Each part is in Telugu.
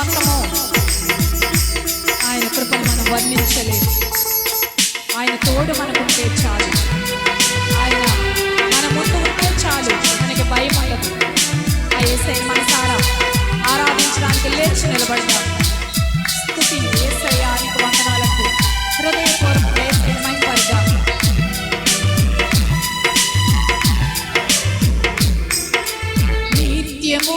జీవితవంతము ఆయన కృప మనం వర్ణించలేదు ఆయన తోడు మనకుంటే చాలు. ఆయన మన ముందు ఉంటే చాలు. మనకి భయం ఉండదు. ఆ ఏసై మన ఆరాధించడానికి లేచి నిలబడతాం స్థుతి ఏసై ఆయనకు వందనాలకు హృదయపూర్వక ఏసై మైపరిగా నిత్యము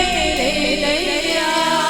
lay lay lay lay